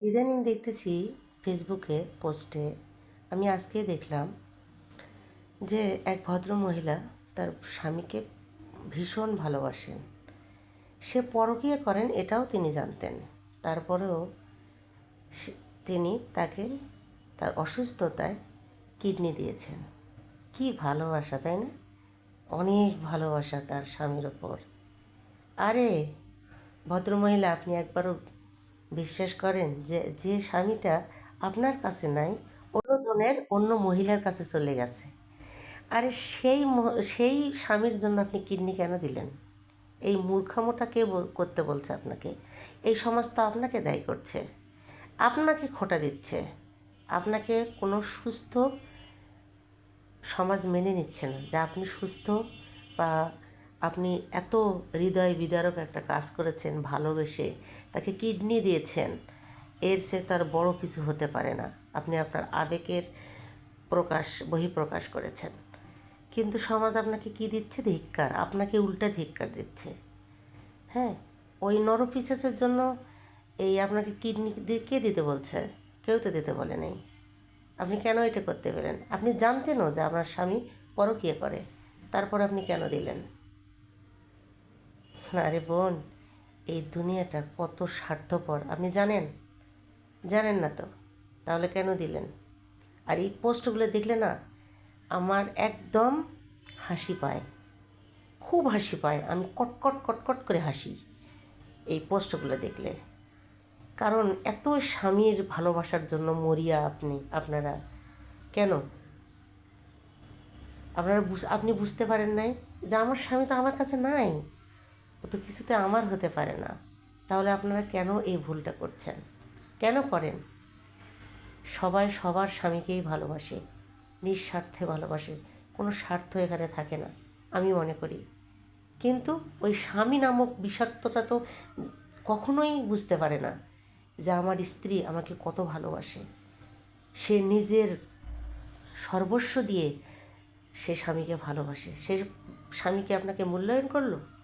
ইদানিং দেখতেছি ফেসবুকে পোস্টে, আমি আজকে দেখলাম যে এক ভদ্র মহিলা তার স্বামীকে ভীষণ ভালোবাসেন। সে পরকীয়া করেন এটাও তিনি জানতেন। তারপরেও তিনি তাকে তার অসুস্থতায় কিডনি দিয়েছেন। কি ভালোবাসা, তাই না? অনেক ভালোবাসা তার স্বামীর ওপর। আরে, ভদ্রমহিলা, আপনি একবারও বিশ্বাস করেন যে যে স্বামীটা আপনার কাছে নাই অন্যজনের অন্য মহিলার কাছে চলে গেছে। আরে সেই সেই স্বামীর জন্য আপনি কিডনি কেন দিলেন? এই মূর্খামোটা কে করতে বলছে আপনাকে? এই সমাজ তো আপনাকে দায়ী করছে। আপনাকে খোটা দিচ্ছে। আপনাকে কোনো সুস্থ সমাজ মেনে নিচ্ছে না। যে আপনি সুস্থ বা আপনি এত হৃদয় বিদারক একটা কাজ করেছেন, ভালোবেসে তাকে কিডনি দিয়েছেন, এর সে তার বড় কিছু হতে পারে না। আপনি আপনার আবেগের প্রকাশ, বহিঃপ্রকাশ করেছেন। কিন্তু সমাজ আপনাকে কি দিচ্ছে? ধিক্কার। আপনাকে উল্টা ধিক্কার দিচ্ছে। হ্যাঁ ওই নরপিসেসের জন্য এই আপনাকে কিডনি কে দিতে বলছে? কেউ তো দিতে বলে নেই। আপনি কেন এটা করতে পেলেন? আপনি জানতেনও যে আপনার স্বামী পরকীয়া করে। তারপর আপনি কেন দিলেন? আরে বোন, এই দুনিয়াটা কত স্বার্থপর, আপনি জানেন? জানেন না তো, তাহলে কেন দিলেন? আর এই পোস্টগুলো দেখলে না, আমার একদম হাসি পায়, খুব হাসি পায়, আমি কটকট কটকট করে হাসি এই পোস্টগুলো দেখলে। কারণ এত স্বামীর ভালোবাসার জন্য মরিয়া আপনি, আপনারা, কেন? আপনারা আপনি বুঝতে পারেন নাই যে আমার স্বামী তো আমার কাছে নাই। ও তো কিছুতে আমার হতে পারে না। তাহলে আপনারা কেন এই ভুলটা করছেন? কেন করেন? সবাই সবার স্বামীকেই ভালোবাসে, নিঃস্বার্থে ভালোবাসে, কোনো স্বার্থ এখানে থাকে না, আমি মনে করি। কিন্তু ওই স্বামী নামক বিষাক্তটা তো কখনোই বুঝতে পারে না যে আমার স্ত্রী আমাকে কত ভালোবাসে। সে নিজের সর্বস্ব দিয়ে সে স্বামীকে ভালোবাসে। সে স্বামীকে আপনাকে মূল্যায়ন করল?